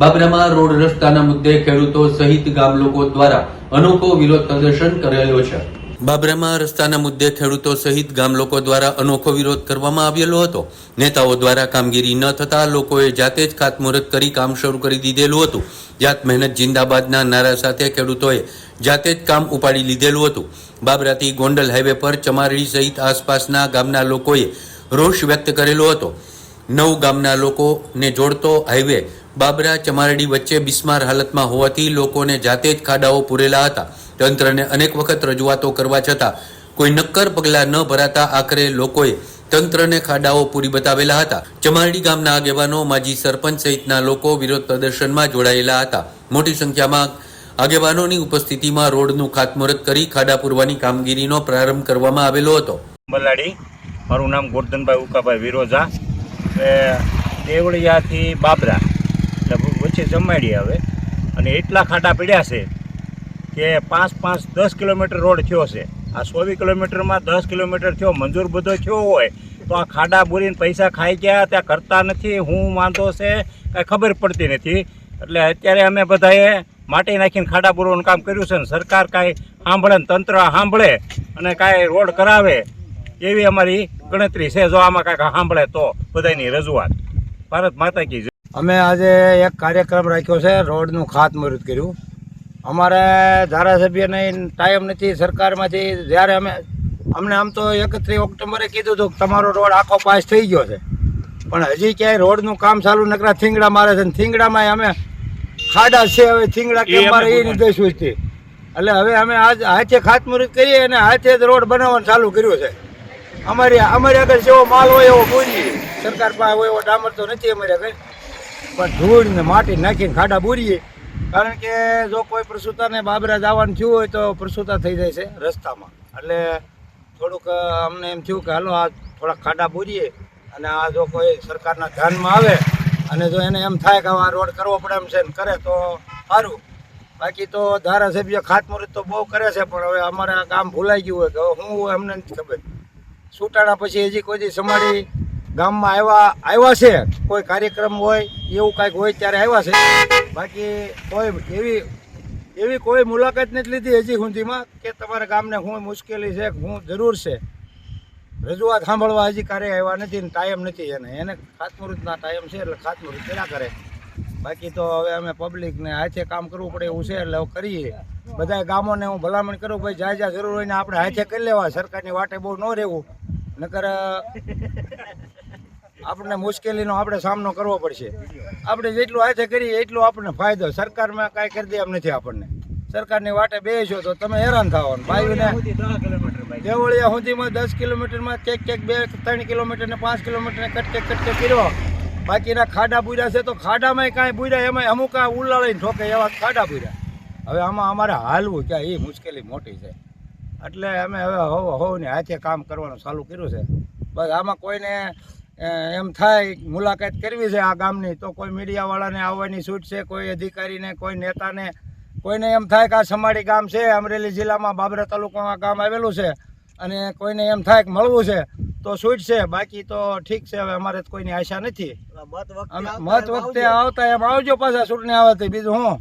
બાબરામાં road રસ્તાના મુદ્દે ખેડૂતો સહિત ગામ લોકો દ્વારા અનોખો વિરોધ પ્રદર્શન કરેલો છે. બાબરામાં રસ્તાના મુદ્દે ખેડૂતો સહિત ગામ લોકો દ્વારા અનોખો વિરોધ કરવામાં આવેલો હતો. નેતાઓ દ્વારા કામગીરી ન થતા લોકોએ જાતે જ ખાતમુહૂર્ત કરી કામ શરૂ કરી દીધેલું હતું. જાત મહેનત જિંદાબાદના નારા સાથે ખેડૂતોએ જાતે જ કામ ઉપાડી લીધેલું હતું. બાબરાથી ગોંડલ હાઈવે પર ચમારડી સહિત આસપાસના ગામના લોકોએ રોષ વ્યક્ત કરેલો હતો. નવ ગામના લોકોને જોડતો હાઈવે બાબરા ચમારડી વચ્ચે બિસ્માર હાલતમાં હોવાથી લોકોને જાતે જ ખાડાઓ પૂરેલા હતા. તંત્રને અનેક વખત રજૂઆતો કરવા છતાં કોઈ નક્કર પગલાં ન ભરાતા આખરે લોકોએ તંત્રને ખાડાઓ પૂરી બતાવેલા હતા. ચમારડી ગામના આગેવાનો, માજી સરપંચ સહિતના લોકો વિરોધ પ્રદર્શનમાં જોડાયેલા હતા. મોટી સંખ્યામાં આગેવાનોની ઉપસ્થિતિમાં રોડનું ખાતમુહૂર્ત કરી ખાડા પૂરવાની કામગીરીનો પ્રારંભ કરવામાં આવેલો હતો. બલાડી, મારું નામ ગોરધનભાઈ ઉકાભાઈ વિરોજા. દેવળિયાથી બાબરા. વચ્ચે જમાડી આવે. અને એટલા ખાડા પડ્યા છે કે પાંચ પાંચ દસ કિલોમીટર રોડ થયો છે. આ સોવી કિલોમીટરમાં દસ કિલોમીટર થયો, મંજૂર બધો થયો હોય, તો આ ખાડા બોરીને પૈસા ખાઈ ગયા, ત્યાં કરતા નથી, હું વાંધો છે, કાંઈ ખબર પડતી નથી. એટલે અત્યારે અમે બધાએ માટી નાખીને ખાડા બોરવાનું કામ કર્યું છે ને સરકાર કાંઈ સાંભળે ને તંત્ર સાંભળે અને કાંઈ રોડ કરાવે, એવી અમારી ગણતરી છે. જો આમાં કાંઈક સાંભળે તો બધાની રજૂઆત. ભારત માતા કી. અમે આજે એક કાર્યક્રમ રાખ્યો છે રોડનું ખાતમુહૂર્ત કર્યું. અમારે ધારાસભ્યને ટાઈમ નથી સરકારમાંથી જ્યારે અમે અમને આમ તો એકત્રીસ ઓક્ટોબરે કીધું હતું કે તમારો રોડ આખો પાસ થઈ ગયો છે. પણ હજી ક્યાંય રોડનું કામ ચાલુ નકરા થીંગડા મારે છે ને થીંગડામાં અમે ખાડા છે હવે થીંગડા કેમ મારે એ. રીતે સૂચતી એટલે હવે અમે આજ હાથે ખાતમુહૂર્ત કરીએ અને હાથે જ રોડ બનાવવાનું ચાલુ કર્યું છે. અમારી અમારી આગળ જેવો માલ હોય એવો પૂરી સરકાર પાસે હોય એવો ડામર તો નથી અમારી આગળ. પણ ધૂળ ને માટી નાખીને ખાડા બોરીએ. કારણ કે જો કોઈ પ્રસૂતાને બાબરા જવાનું થયું હોય તો પ્રસૂતા થઈ જાય છે રસ્તામાં. એટલે થોડુંક અમને એમ થયું કે હાલો આ થોડાક ખાડા બોરીએ અને આ જો કોઈ સરકારના ધ્યાનમાં આવે અને જો એને એમ થાય કે આ રોડ કરવો પડે એમ છે ને કરે તો સારું. બાકી તો ધારાસભ્ય ખાતમુહૂર્ત તો બહુ કરે છે, પણ હવે અમારે આ ગામ ભૂલાઈ ગયું હોય કે હવે હોય અમને નથી ખબર. છૂટાણા પછી હજી કોઈ સમાડી ગામમાં આવ્યા આવ્યા છે. કોઈ કાર્યક્રમ હોય, એવું કાંઈક હોય ત્યારે આવ્યા છે. બાકી કોઈ એવી એવી કોઈ મુલાકાત નથી લીધી હજી સુધીમાં કે તમારા ગામને શું મુશ્કેલી છે, હું જરૂર છે. રજૂઆત સાંભળવા હજી ક્યારેય આવ્યા નથી ને ટાઈમ નથી એને. એને ખાતમુહૂર્તના ટાઈમ છે એટલે ખાતમુહૂર્ત કર્યા કરે. બાકી તો હવે અમે પબ્લિકને હાથે કામ કરવું પડે એવું છે એટલે કરીએ. બધા ગામોને હું ભલામણ કરું ભાઈ જ્યાં જ્યાં જરૂર હોય ને આપણે હાથે કરી લેવા. સરકારની વાટે બહુ ન રહેવું. નકર આપણને મુશ્કેલીનો આપણે સામનો કરવો પડશે. આપણે જેટલું હાથે કરીએ એટલું આપણને ફાયદો. સરકારમાં કાંઈ કરી દે એમ નથી આપણને. સરકારની વાટે બેસો તો તમે હેરાન થવાનું ભાઈઓને દેવળિયા સુધીમાં દસ કિલોમીટરમાં ક્યાંક કેક બે ત્રણ કિલોમીટર ને પાંચ કિલોમીટર ને કટકે કટકે કર્યો. બાકીના ખાડા પૂર્યા છે તો ખાડામાંય કાંઈ પૂર્યા એમાં અમુક કાંઈ ઉલાળીને ઠોકે એવા ખાડા પૂર્યા હવે આમાં અમારે હાલવું ક્યાં? એ મુશ્કેલી મોટી છે. એટલે અમે હવે હવ ને હાથે કામ કરવાનું ચાલુ કર્યું છે. બસ આમાં કોઈને એમ થાય મુલાકાત કરવી છે આ ગામની. તો કોઈ મીડિયાવાળાને આવવાની છૂટ છે કોઈ અધિકારીને કોઈ નેતાને. કોઈને એમ થાય કે આ સમાડી ગામ છે અમરેલી જિલ્લામાં બાબરા તાલુકામાં ગામ આવેલું છે. અને કોઈને એમ થાય કે મળવું છે તો છૂટ છે. બાકી તો ઠીક છે હવે અમારે તો કોઈની આશા નથી. મત વખતે આવતા એમ આવજો. પાછા ચૂંટણી આવે બીજું હું?